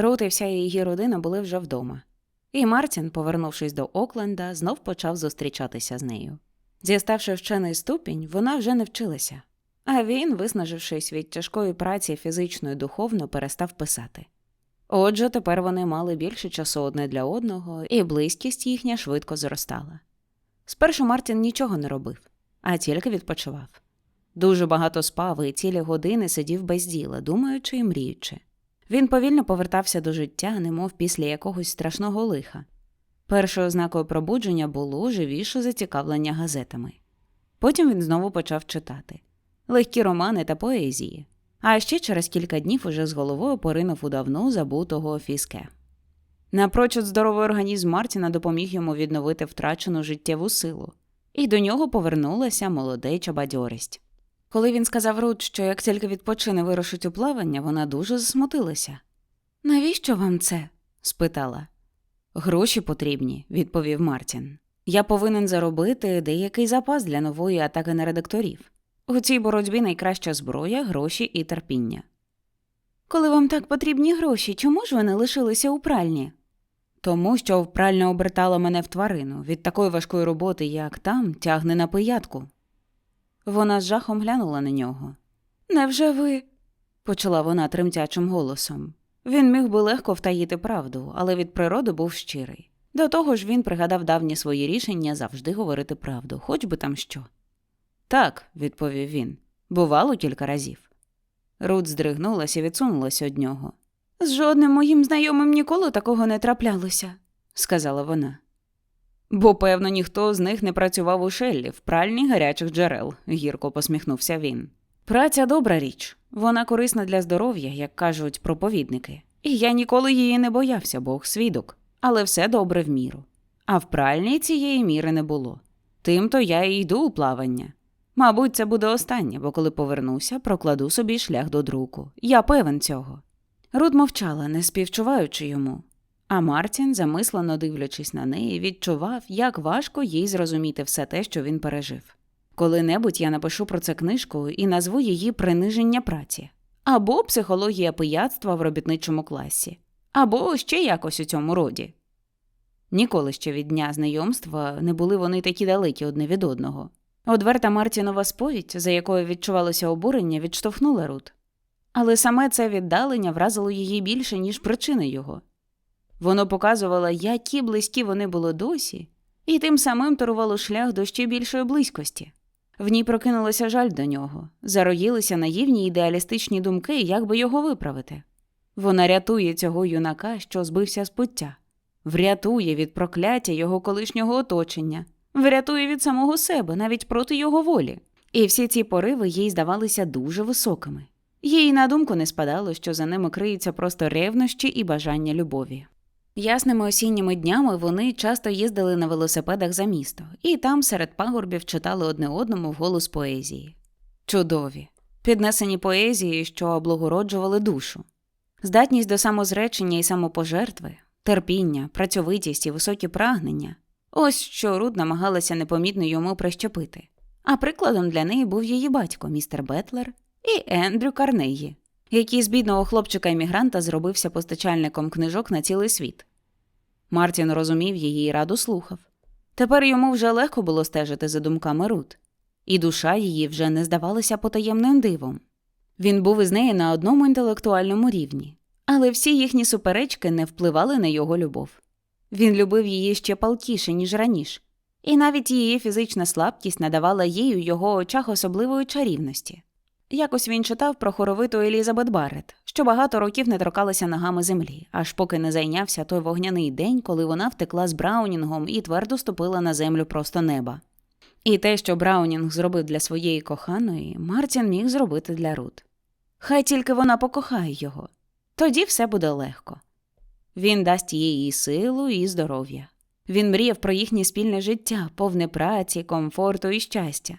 Рут і вся її родина були вже вдома. І Мартін, повернувшись до Окленда, знов почав зустрічатися з нею. Зіставши вчений ступінь, вона вже не вчилася, а він, виснажившись від тяжкої праці фізично і духовно, перестав писати. Отже, тепер вони мали більше часу одне для одного, і близькість їхня швидко зростала. Спершу Мартін нічого не робив, а тільки відпочивав. Дуже багато спав і цілі години сидів без діла, думаючи і мріючи. Він повільно повертався до життя, немов після якогось страшного лиха. Першою ознакою пробудження було живіше зацікавлення газетами. Потім він знову почав читати легкі романи та поезії, а ще через кілька днів уже з головою поринув у давно забутого фіске. Напрочуд здоровий організм Мартіна допоміг йому відновити втрачену життєву силу, і до нього повернулася молодеча бадьорість. Коли він сказав Рут, що як тільки відпочине вирушить у плавання, вона дуже засмутилася. Навіщо вам це? спитала. Гроші потрібні, відповів Мартін. Я повинен заробити деякий запас для нової атаки на редакторів. У цій боротьбі найкраща зброя, гроші і терпіння. Коли вам так потрібні гроші, чому ж ви не лишилися у пральні? Тому що пральня обертала мене в тварину від такої важкої роботи, як там, тягне на пиятку. Вона з жахом глянула на нього. Невже ви? почала вона тремтячим голосом. Він міг би легко втаїти правду, але від природи був щирий. До того ж він пригадав давні свої рішення завжди говорити правду, хоч би там що. Так, відповів він, бувало кілька разів. Рут здригнулася і відсунулася від нього. З жодним моїм знайомим ніколи такого не траплялося, сказала вона. Бо, певно, ніхто з них не працював у Шеллі в пральні гарячих джерел, гірко посміхнувся він. Праця добра річ, вона корисна для здоров'я, як кажуть проповідники. І я ніколи її не боявся, Бог свідок, але все добре в міру. А в пральні цієї міри не було. Тимто я і йду у плавання. Мабуть, це буде останнє, бо коли повернуся, прокладу собі шлях до друку. Я певен цього. Руд мовчала, не співчуваючи йому. А Мартін, замислено дивлячись на неї, відчував, як важко їй зрозуміти все те, що він пережив. Коли-небудь я напишу про це книжку і назву її приниження праці, або психологія пияцтва в робітничому класі, або ще якось у цьому роді. Ніколи ще від дня знайомства не були вони такі далекі одне від одного. Одверта Мартінова сповідь, за якою відчувалося обурення, відштовхнула Рут. Але саме це віддалення вразило її більше, ніж причини його. Воно показувало, які близькі вони були досі, і тим самим торувало шлях до ще більшої близькості. В ній прокинулося жаль до нього, зароїлися наївні ідеалістичні думки, як би його виправити. Вона рятує цього юнака, що збився з пуття, врятує від прокляття його колишнього оточення, врятує від самого себе, навіть проти його волі. І всі ці пориви їй здавалися дуже високими. Їй на думку не спадало, що за ними криються просто ревнощі і бажання любові. Ясними осінніми днями вони часто їздили на велосипедах за місто, і там серед пагорбів читали одне одному вголос поезії. Чудові, піднесені поезії, що облагороджували душу, здатність до самозречення і самопожертви, терпіння, працьовитість і високі прагнення ось що Руд намагалася непомітно йому прищепити. А прикладом для неї був її батько, містер Бетлер, і Ендрю Карнегі, який з бідного хлопчика-емігранта зробився постачальником книжок на цілий світ. Мартін розумів її і радо слухав. Тепер йому вже легко було стежити за думками Рут, і душа її вже не здавалася потаємним дивом. Він був із нею на одному інтелектуальному рівні, але всі їхні суперечки не впливали на його любов. Він любив її ще палкіше, ніж раніше, і навіть її фізична слабкість надавала їй у його очах особливої чарівності. Якось він читав про хоровиту Елізабет Баррет, що багато років не торкалася ногами землі, аж поки не зайнявся той вогняний день, коли вона втекла з Браунінгом і твердо ступила на землю просто неба. І те, що Браунінг зробив для своєї коханої, Мартін міг зробити для Рут. Хай тільки вона покохає його, тоді все буде легко. Він дасть їй і силу, і здоров'я. Він мріяв про їхнє спільне життя, повне праці, комфорту і щастя.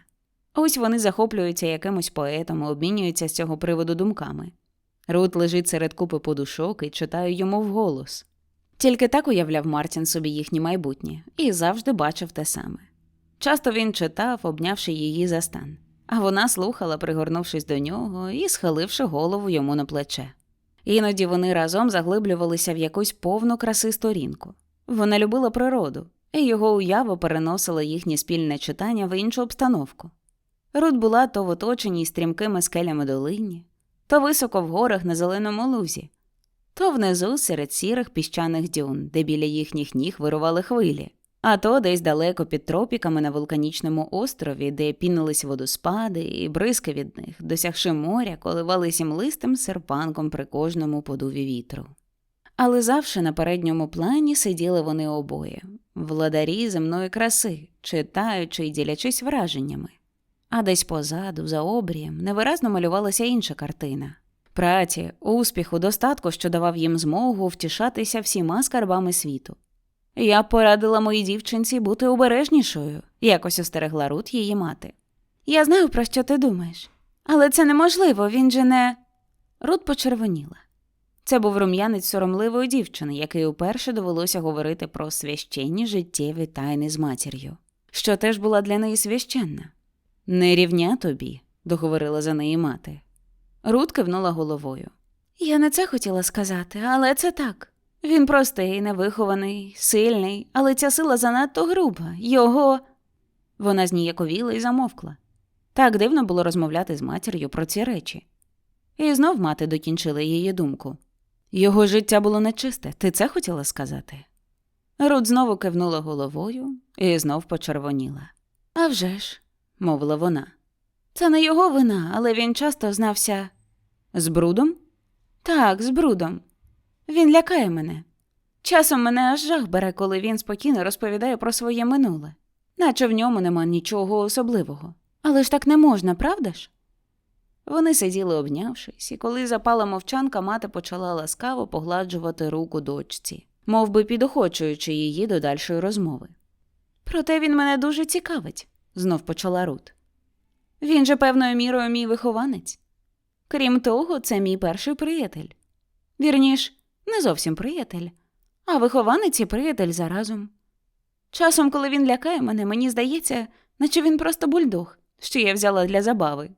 Ось вони захоплюються якимось поетом, обмінюються з цього приводу думками. Рут лежить серед купи подушок і читає йому вголос. Тільки так уявляв Мартін собі їхнє майбутнє і завжди бачив те саме. Часто він читав, обнявши її за стан, а вона слухала, пригорнувшись до нього і схиливши голову йому на плече. Іноді вони разом заглиблювалися в якусь повну краси сторінку. Вона любила природу, і його уява переносила їхнє спільне читання в іншу обстановку. Рут була то в оточеній стрімкими скелями долині, то високо в горах на зеленому лузі, то внизу серед сірих піщаних дюн, де біля їхніх ніг вирували хвилі, а то десь далеко під тропіками на вулканічному острові, де пінились водоспади і бризки від них, досягши моря, коливались листим серпанком при кожному подуві вітру. Але завше на передньому плані сиділи вони обоє, владарі земної краси, читаючи й ділячись враженнями. А десь позаду, за обрієм, невиразно малювалася інша картина праці, успіху, достатку, що давав їм змогу втішатися всіма скарбами світу. Я порадила моїй дівчинці бути обережнішою, якось остерегла Рут її мати. Я знаю, про що ти думаєш, але це неможливо, він же не. Рут почервоніла. Це був рум'янець соромливої дівчини, якій уперше довелося говорити про священні життєві тайни з матір'ю, що теж була для неї священна. Не рівня тобі, договорила за неї мати. Рут кивнула головою. Я не це хотіла сказати, але це так. Він простий, невихований, сильний, але ця сила занадто груба. Його. Вона зніяковіла і замовкла. Так дивно було розмовляти з матір'ю про ці речі. І знов мати докінчила її думку. Його життя було нечисте, ти це хотіла сказати? Рут знову кивнула головою і знов почервоніла. «А вже ж», – мовила вона. Це не його вина, але він часто знався з брудом? Так, з брудом. Він лякає мене. Часом мене аж жах бере, коли він спокійно розповідає про своє минуле, наче в ньому нема нічого особливого. Але ж так не можна, правда ж? Вони сиділи обнявшись, і коли запала мовчанка, мати почала ласкаво погладжувати руку дочці, мов би підохочуючи її до дальшої розмови. Проте він мене дуже цікавить, знов почала Рут. Він же певною мірою мій вихованець. Крім того, це мій перший приятель. Вірніш, не зовсім приятель, а вихованець і приятель заразом. Часом, коли він лякає мене, мені здається, наче він просто бульдог, що я взяла для забави,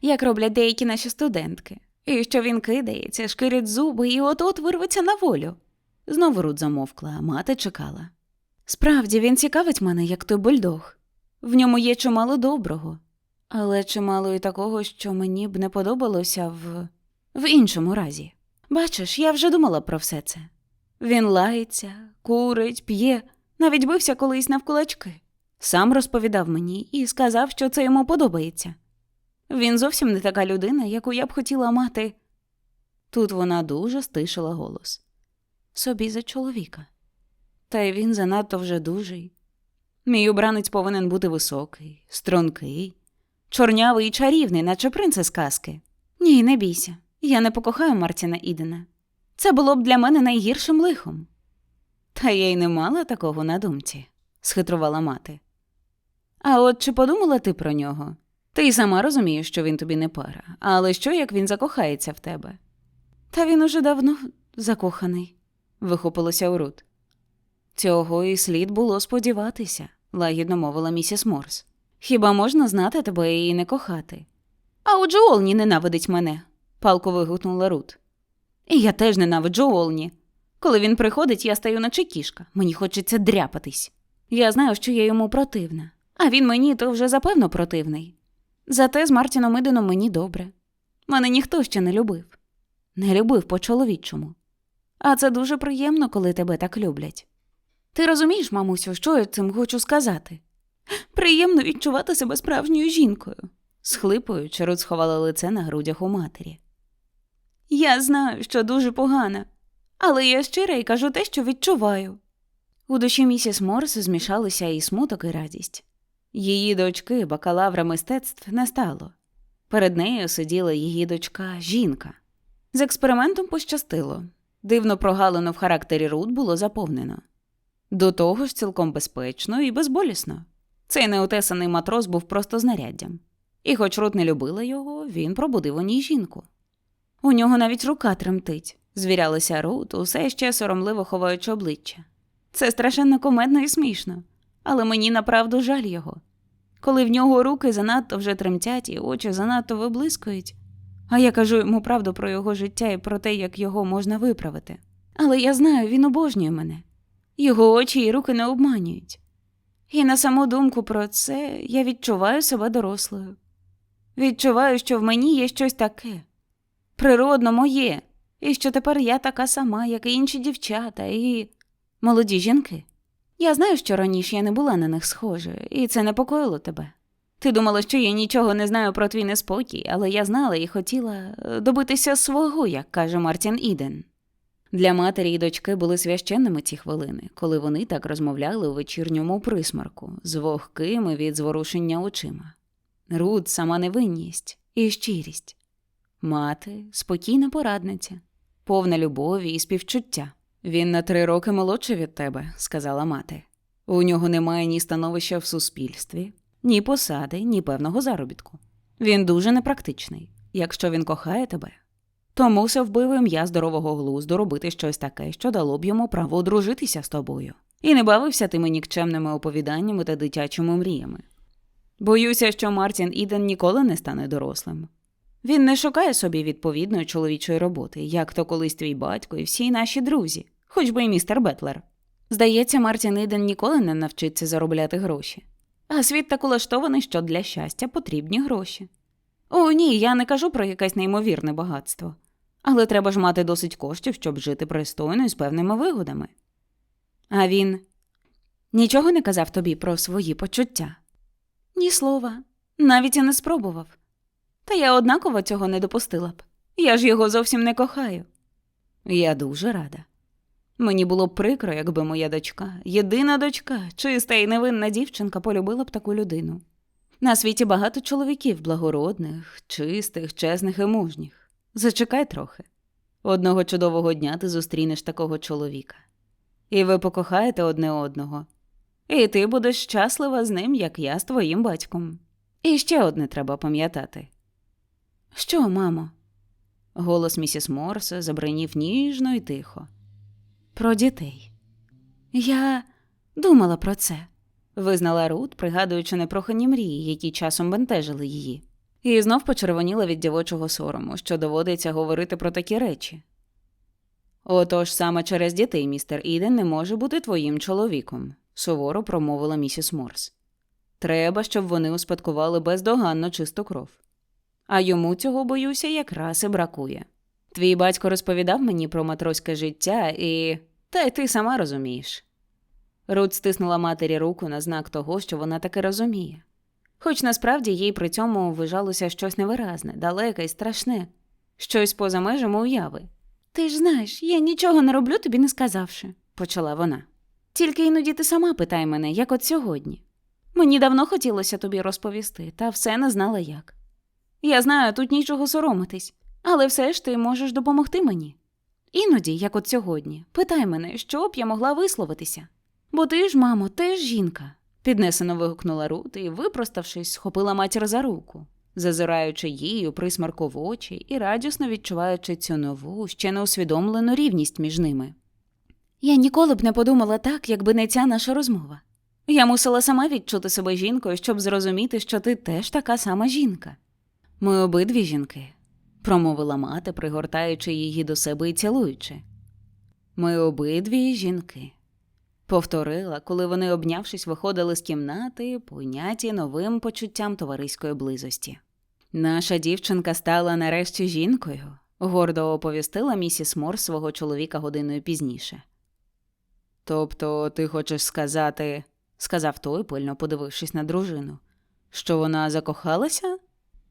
як роблять деякі наші студентки, і що він кидається, шкирить зуби і от-от вирветься на волю. Знову Рут замовкла, а мати чекала. Справді, він цікавить мене, як той бульдог. В ньому є чимало доброго, але чимало і такого, що мені б не подобалося в... в іншому разі. Бачиш, я вже думала про все це. Він лається, курить, п'є, навіть бився колись навкулачки. Сам розповідав мені і сказав, що це йому подобається. Він зовсім не така людина, яку я б хотіла мати. Тут вона дуже стишила голос собі за чоловіка. Та й він занадто вже дужий. Мій обранець повинен бути високий, стрункий, чорнявий і чарівний, наче принц із казки. Ні, не бійся. Я не покохаю Мартіна Ідена. Це було б для мене найгіршим лихом. Та я й не мала такого на думці, схитрувала мати. А от чи подумала ти про нього? Ти й сама розумієш, що він тобі не пара, але що як він закохається в тебе? Та він уже давно закоханий, вихопилося у Рут. Цього і слід було сподіватися, лагідно мовила місіс Морс. Хіба можна знати тебе і не кохати? А отже Олні ненавидить мене, палко вигукнула Рут. І я теж ненавиджу Олні. Коли він приходить, я стаю наче кішка. Мені хочеться дряпатись. Я знаю, що я йому противна, а він мені то вже запевно противний. Зате з Мартіном Іденом мені добре. Мене ніхто ще не любив. Не любив по чоловічому. А це дуже приємно, коли тебе так люблять. Ти розумієш, мамусю, що я цим хочу сказати? Приємно відчувати себе справжньою жінкою, схлипуючи, Рут сховала лице на грудях у матері. Я знаю, що дуже погана, але я щира і кажу те, що відчуваю. У душі місіс Морс змішалися і смуток, і радість. Її дочки, бакалавра мистецтв, не стало. Перед нею сиділа її дочка жінка. З експериментом пощастило. Дивно прогалину в характері Рут було заповнено. До того ж цілком безпечно і безболісно. Цей неотесаний матрос був просто знаряддям. І хоч Рут не любила його, він пробудив у ній жінку. У нього навіть рука тремтить, звірялася Рут, усе ще соромливо ховаючи обличчя. Це страшенно комедно і смішно, але мені направду жаль його. Коли в нього руки занадто вже тремтять і очі занадто виблискують, а я кажу йому правду про його життя і про те, як його можна виправити. Але я знаю, він обожнює мене. Його очі і руки не обманюють. І на саму думку про це я відчуваю себе дорослою. Відчуваю, що в мені є щось таке природно моє, і що тепер я така сама, як і інші дівчата, і молоді жінки. Я знаю, що раніше я не була на них схожа, і це непокоїло тебе. Ти думала, що я нічого не знаю про твій неспокій, але я знала і хотіла добитися свого, як каже Мартін Іден. Для матері і дочки були священними ці хвилини, коли вони так розмовляли у вечірньому присмарку, з вогкими від зворушення очима. Руд сама невинність і щирість. Мати спокійна порадниця, повна любові і співчуття. Він на три роки молодший від тебе, сказала мати. У нього немає ні становища в суспільстві, ні посади, ні певного заробітку. Він дуже непрактичний. Якщо він кохає тебе, то мусив би в ім'я здорового глузду робити щось таке, що дало б йому право одружитися з тобою, і не бавився тими нікчемними оповіданнями та дитячими мріями. Боюся, що Мартін Іден ніколи не стане дорослим. Він не шукає собі відповідної чоловічої роботи, як то колись твій батько і всі наші друзі, хоч би і містер Бетлер. Здається, Мартін Іден ніколи не навчиться заробляти гроші. А світ так улаштований, що для щастя потрібні гроші. О, ні, я не кажу про якесь неймовірне багатство. Але треба ж мати досить коштів, щоб жити пристойно і з певними вигодами. А він нічого не казав тобі про свої почуття? Ні слова, навіть і не спробував. Та я однаково цього не допустила б. Я ж його зовсім не кохаю. Я дуже рада. Мені було б прикро, якби моя дочка, єдина дочка, чиста і невинна дівчинка полюбила б таку людину. На світі багато чоловіків благородних, чистих, чесних і мужніх. Зачекай трохи. Одного чудового дня ти зустрінеш такого чоловіка. І ви покохаєте одне одного. І ти будеш щаслива з ним, як я з твоїм батьком. І ще одне треба пам'ятати. Що, мамо? Голос місіс Морса забринів ніжно і тихо. Про дітей. Я думала про це, визнала Рут, пригадуючи непрохані мрії, які часом бентежили її, і знов почервоніла від дівочого сорому, що доводиться говорити про такі речі. Отож саме через дітей містер Іден не може бути твоїм чоловіком, суворо промовила місіс Морс. Треба, щоб вони успадкували бездоганно чисту кров. А йому цього, боюся, якраз і бракує. Твій батько розповідав мені про матроське життя і. Та й ти сама розумієш. Рут стиснула матері руку на знак того, що вона таки розуміє. Хоч насправді їй при цьому вижалося щось невиразне, далеке і страшне, щось поза межами уяви. Ти ж знаєш, я нічого не роблю тобі не сказавши, почала вона. Тільки іноді ти сама питай мене, як от сьогодні. Мені давно хотілося тобі розповісти, та все не знала як. Я знаю, тут нічого соромитись, але все ж ти можеш допомогти мені. Іноді, як от сьогодні, питай мене, що б я могла висловитися. Бо ти ж, мамо, теж жінка, піднесено вигукнула Рут і, випроставшись, схопила матір за руку, зазираючи їй у присмарку в очі і радісно відчуваючи цю нову, ще не усвідомлену рівність між ними. Я ніколи б не подумала так, якби не ця наша розмова. Я мусила сама відчути себе жінкою, щоб зрозуміти, що ти теж така сама жінка. Ми обидві жінки, промовила мати, пригортаючи її до себе і цілуючи. Ми обидві жінки, повторила, коли вони, обнявшись, виходили з кімнати, пойняті новим почуттям товариської близості. Наша дівчинка стала нарешті жінкою, гордо оповістила місіс Мор свого чоловіка годиною пізніше. Тобто, ти хочеш сказати, сказав той, пильно подивившись на дружину, що вона закохалася?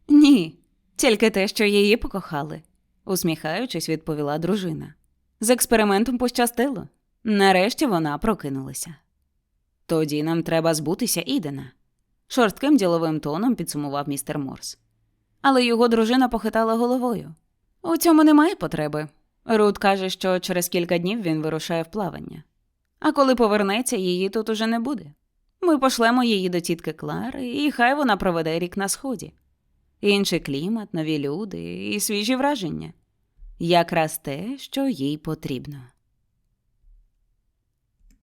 Ні, тільки те, що її покохали, усміхаючись, відповіла дружина. З експериментом пощастило. Нарешті вона прокинулася. Тоді нам треба збутися Ідена, шорстким діловим тоном підсумував містер Морс. Але його дружина похитала головою. У цьому немає потреби. Рут каже, що через кілька днів він вирушає в плавання. А коли повернеться, її тут уже не буде. Ми пошлемо її до тітки Клари, і хай вона проведе рік на сході. Інший клімат, нові люди і свіжі враження. Якраз те, що їй потрібно.